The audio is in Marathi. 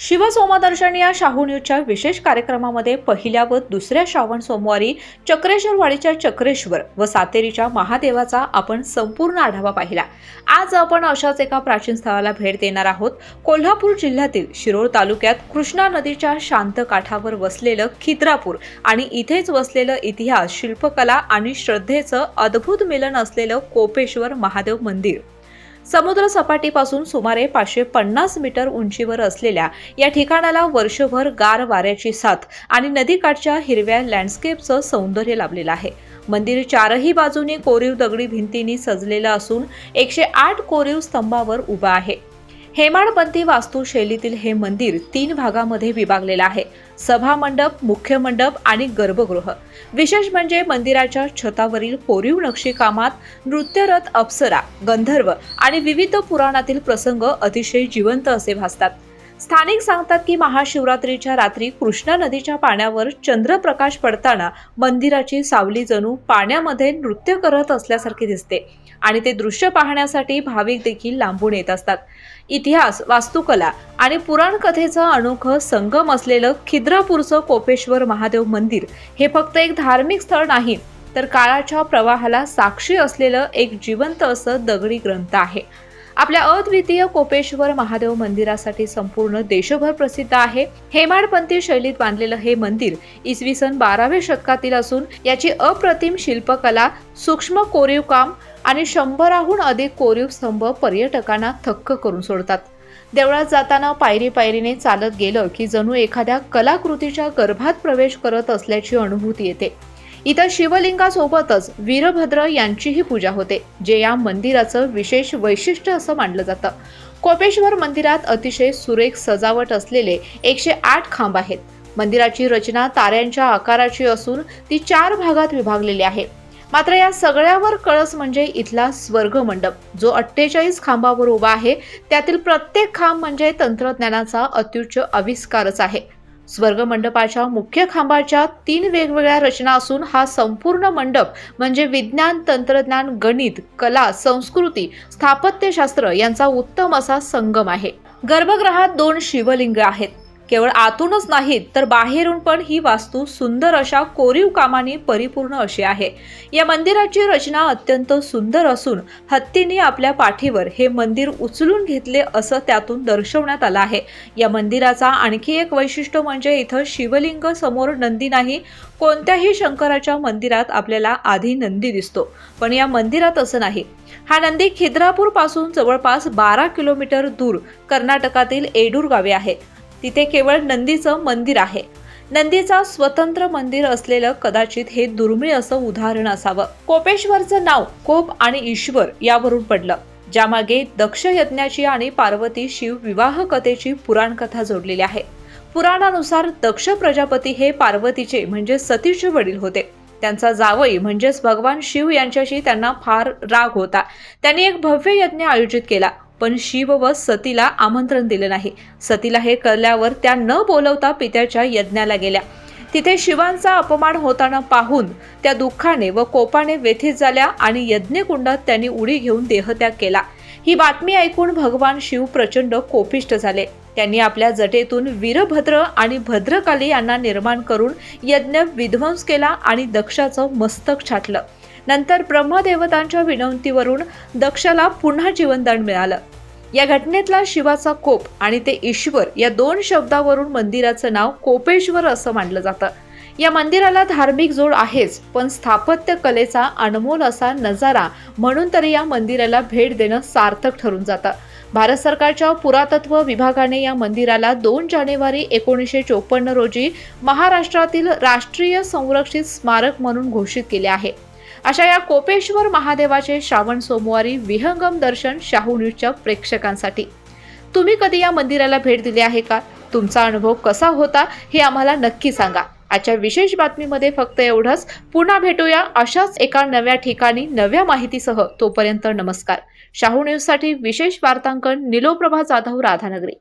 शिवसोमदर्शन या शाहू न्यूजच्या विशेष कार्यक्रमामध्ये पहिल्या व दुसऱ्या श्रावण सोमवारी चक्रेश्वरवाडीच्या चक्रेश्वर व सातेरीच्या महादेवाचा आपण संपूर्ण आढावा पाहिला. आज आपण अशाच एका प्राचीन स्थळाला भेट देणार आहोत. कोल्हापूर जिल्ह्यातील शिरोळ तालुक्यात कृष्णा नदीच्या शांत काठावर वसलेलं खिद्रापूर आणि इथेच वसलेलं इतिहास शिल्पकला आणि श्रद्धेचं अद्भुत मिलन असलेलं कोपेश्वर महादेव मंदिर. समुद्र सपाटीपासून सुमारे पाचशे पन्नास मीटर उंचीवर असलेल्या या ठिकाणाला वर्षभर गार वाऱ्याची साथ आणि नदीकाठच्या हिरव्या लँडस्केपचं सौंदर्य लाभलेलं आहे. मंदिर चारही बाजूनी कोरीव दगडी भिंतींनी सजलेलं असून एकशे आठ कोरीव स्तंभावर उभा आहे. हेमाडपंथी वास्तुशैलीतील हे मंदिर तीन भागामध्ये विभागलेलं आहे. सभा मंडप मुख्य मंडप आणि गर्भगृह. विशेष म्हणजे मंदिराच्या छतावरील कोरीव नक्षीकामात नृत्यरथ अप्सरा गंधर्व आणि विविध पुराणातील प्रसंग अतिशय जिवंत असे भासतात. स्थानिक सांगतात की महाशिवरात्रीच्या रात्री कृष्णा नदीच्या पाण्यावर चंद्रप्रकाश पडताना मंदिराची सावली जणू पाण्यामध्ये नृत्य करत असल्यासारखी दिसते आणि ते दृश्य पाहण्यासाठी भाविक देखील लांबून येत असतात. इतिहास वास्तुकला आणि पुराणकथेचं अनोखं संगम असलेलं खिद्रापूरचं कोपेश्वर महादेव मंदिर हे फक्त एक धार्मिक स्थळ नाही तर काळाच्या प्रवाहाला साक्षी असलेलं एक जिवंत असं दगडी ग्रंथ आहे. आपल्या अद्वितीय कोपेश्वर महादेव मंदिरासाठी संपूर्ण देशभर प्रसिद्ध आहे. हेमाडपंथी शैलीत बांधलेलं हे मंदिर इसवी सन बाराव्या शतकातील असून याची अप्रतिम शिल्पकला सूक्ष्म कोरीव काम आणि शंभराहून अधिक कोरीव स्तंभ पर्यटकांना थक्क करून सोडतात. देवळात जाताना पायरी पायरीने चालत गेलं की जणू एखाद्या कलाकृतीच्या गर्भात प्रवेश करत असल्याची अनुभूती येते. इथं शिवलिंगासोबतच वीरभद्र यांचीही पूजा होते जे या मंदिराचं विशेष वैशिष्ट्य असं मानलं जातं. कोपेश्वर मंदिरात अतिशय सुरेख सजावट असलेले एकशे आठ खांब आहेत. मंदिराची रचना ताऱ्यांच्या आकाराची असून ती चार भागात विभागलेली आहे. मात्र या सगळ्यावर कळस म्हणजे इथला स्वर्ग मंडप जो अठ्ठेचाळीस खांबावर उभा आहे त्यातील प्रत्येक खांब म्हणजे तंत्रज्ञानाचा अत्युच्च आविष्कारच आहे. स्वर्ग मंडपाच्या मुख्य खांबाच्या तीन वेगवेगळ्या रचना असून हा संपूर्ण मंडप म्हणजे विज्ञान तंत्रज्ञान गणित कला संस्कृती स्थापत्यशास्त्र यांचा उत्तम असा संगम आहे. गर्भगृहात दोन शिवलिंग आहेत. केवळ आतूनच नाहीत तर बाहेरून पण ही वास्तू सुंदर अशा कोरीव कामाने परिपूर्ण अशी आहे. या मंदिराची रचना अत्यंत सुंदर असून हत्तीने आपल्या पाठीवर हे मंदिर उचलून घेतले असं त्यातून दर्शवण्यात आलं आहे. या मंदिराचा आणखी एक वैशिष्ट्य म्हणजे इथं शिवलिंग समोर नंदी नाही कोणत्याही शंकराच्या मंदिरात आपल्याला आधी नंदी दिसतो. पण या मंदिरात असं नाही. हा नंदी खिद्रापूरपासून जवळपास बारा किलोमीटर दूर कर्नाटकातील एडूर गावे आहे. तिथे केवळ नंदीचं मंदिर आहे. नंदीचा स्वतंत्र मंदिर असलेलं कदाचित हे दुर्मिळ असं उदाहरण असावं. कोपेश्वरचं नाव कोप आणि ईश्वर यावरून पडलं. ज्यामागे दक्ष यज्ञाची आणि पार्वती शिव विवाह कथेची पुराण कथा जोडलेली आहे. पुराणानुसार दक्ष प्रजापती हे पार्वतीचे म्हणजे सतीचे वडील होते. त्यांचा जावई म्हणजेच भगवान शिव यांच्याशी त्यांना फार राग होता. त्यांनी एक भव्य यज्ञ आयोजित केला. पण शिव व सतीला आमंत्रण दिलं नाही. सतीला हे कळल्यावर त्या न बोलवता पित्याच्या यज्ञाला गेल्या. तिथे शिवांचा अपमान होताना पाहून त्या दुःखाने व कोपाने व्यथित झाल्या आणि यज्ञकुंडात त्यांनी उडी घेऊन देहत्याग केला. ही बातमी ऐकून भगवान शिव प्रचंड कोपिष्ट झाले. त्यांनी आपल्या जटेतून वीरभद्र आणि भद्रकाली यांना निर्माण करून यज्ञ विध्वंस केला आणि दक्षाचं मस्तक छाटलं. नंतर ब्रह्मदेवतांच्या विनंतीवरून दक्षला पुन्हा जीवनदान मिळालं. या घटनेतला शिवाचा कोप आणि ते ईश्वर या दोन शब्दावरून मंदिराचं नाव कोपेश्वर असं मानलं जातं. या मंदिराला धार्मिक जोड आहेच पण स्थापत्य कलेचा अनमोल असा नजारा म्हणून तरी या मंदिराला भेट देणं सार्थक ठरून जातं. भारत सरकारच्या पुरातत्व विभागाने या मंदिराला दोन जानेवारी एकोणीसशे चोपन्न रोजी महाराष्ट्रातील राष्ट्रीय संरक्षित स्मारक म्हणून घोषित केले आहे. अशा या कोपेश्वर महादेवाचे श्रावण सोमवारी विहंगम दर्शन शाहू न्यूजच्या प्रेक्षकांसाठी. तुम्ही कधी या मंदिराला भेट दिली आहे का? तुमचा अनुभव कसा होता? हे आम्हाला नक्की सांगा. आजच्या विशेष बातमीमध्ये फक्त एवढंच. पुन्हा भेटूया अशाच एका नव्या ठिकाणी नव्या माहितीसह. तोपर्यंत नमस्कार. शाहू न्यूजसाठी विशेष वार्तांकन निलोप्रभा जाधव राधानगरी.